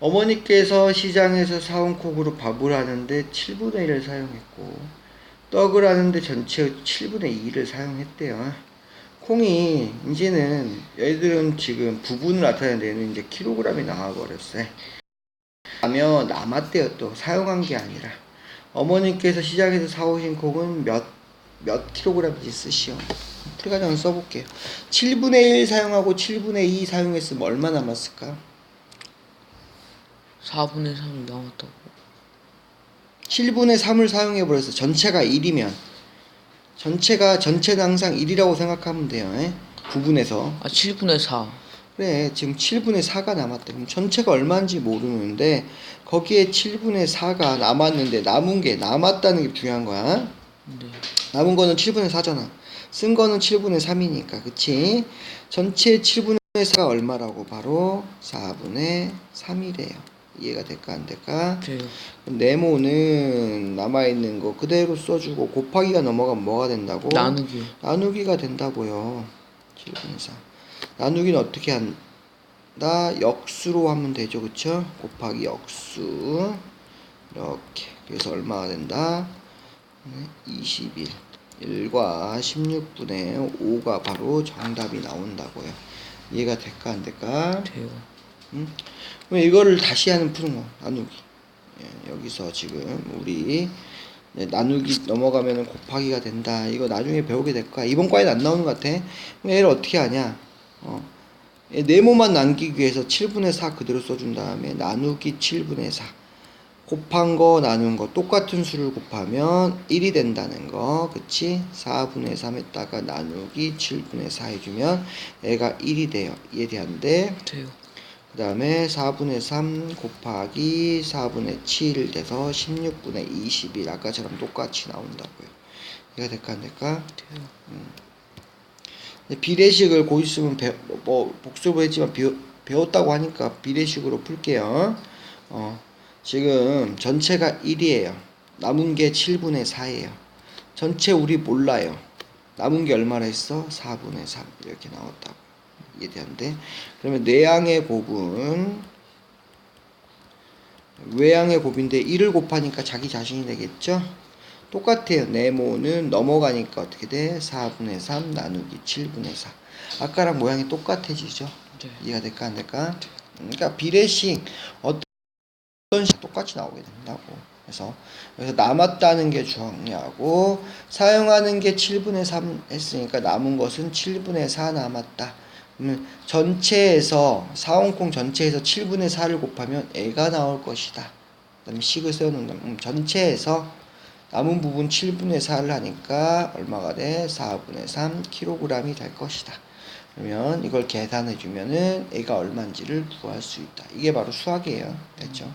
어머니께서 시장에서 사온 콩으로 밥을 하는데 7분의 1을 사용했고 떡을 하는데 전체 7분의 2를 사용했대요. 콩이 이제는 얘들은 지금 부분을 나타내는 이제 킬로그램이 나와버렸어요. 하며 남았대요 또 사용한 게 아니라 어머니께서 시장에서 사오신 콩은 몇, 몇 킬로그램인지 쓰시오. 풀가정을 써볼게요. 7분의 1 사용하고 7분의 2 사용했으면 얼마 남았을까? 4분의 3 남았다고 7분의 3을 사용해 버려서 전체가 1이면 전체가 전체는 항상 1이라고 생각하면 돼요. 에? 부분에서 아 7분의 4 그래 지금 7분의 4가 남았대. 그럼 전체가 얼마인지 모르는데 거기에 7분의 4가 남았는데 남은 게 남았다는 게 중요한 거야. 네 남은 거는 7분의 4잖아. 쓴 거는 7분의 3이니까 그치? 전체 7분의 4가 얼마라고 바로 4분의 3이래요. 이해가 될까 안 될까? 돼요 그럼 네모는 남아 있는 거 그대로 써주고 곱하기가 넘어가면 뭐가 된다고? 나누기 나누기가 된다고요. 7분의 4. 나누기는 어떻게 한다? 역수로 하면 되죠. 그쵸? 곱하기 역수. 이렇게. 그래서 얼마가 된다? 네, 21. 1과 16분의 5가 바로 정답이 나온다고요. 이해가 될까 안 될까? 돼요 음? 그럼 이거를 다시 하는 푸는 거 나누기. 예, 여기서 지금 우리 예, 나누기 넘어가면은 곱하기가 된다. 이거 나중에 배우게 될 거야. 이번 과에는 안 나오는 것 같아. 그럼 얘를 어떻게 하냐? 어, 얘 네모만 남기기 위해서 7분의 4 그대로 써준 다음에 나누기 7분의 4 곱한 거 나눈 거 똑같은 수를 곱하면 1이 된다는 거. 그치? 4분의 3 했다가 나누기 7분의 4 해주면 얘가 1이 돼요. 이해되는데? 돼요 그 다음에 4분의 3 곱하기 4분의 7 돼서 16분의 21 아까처럼 똑같이 나온다고요. 이해가 될까 안 될까? 돼요 근데 비례식을 곧 있으면 배, 뭐 복습을 했지만 배우, 배웠다고 하니까 비례식으로 풀게요. 어, 지금 전체가 1이에요. 남은 게 7분의 4예요. 전체 우리 몰라요. 남은 게 얼마나 했어? 4분의 3 이렇게 나왔다고. 이해되는데 그러면 내양의 곱은 외양의 곱인데 1을 곱하니까 자기 자신이 되겠죠? 똑같아요. 네모는 넘어가니까 어떻게 돼? 4분의 3 나누기 7분의 4. 아까랑 모양이 똑같아지죠? 네 이해가 될까 안 될까? 그러니까 비례식 어떤 식 똑같이 나오게 된다고. 그래서 여기서 남았다는 게 중요하고 사용하는 게 7분의 3 했으니까 남은 것은 7분의 4 남았다. 그러면 전체에서 사원콩 전체에서 7분의 4를 곱하면 애가 나올 것이다. 그다음에 식을 세워놓는다. 음, 전체에서 남은 부분 7분의 4를 하니까 얼마가 돼? 4분의 3 kg이 될 것이다. 그러면 이걸 계산해 주면은 애가 얼마인지를 구할 수 있다. 이게 바로 수학이에요. 됐죠?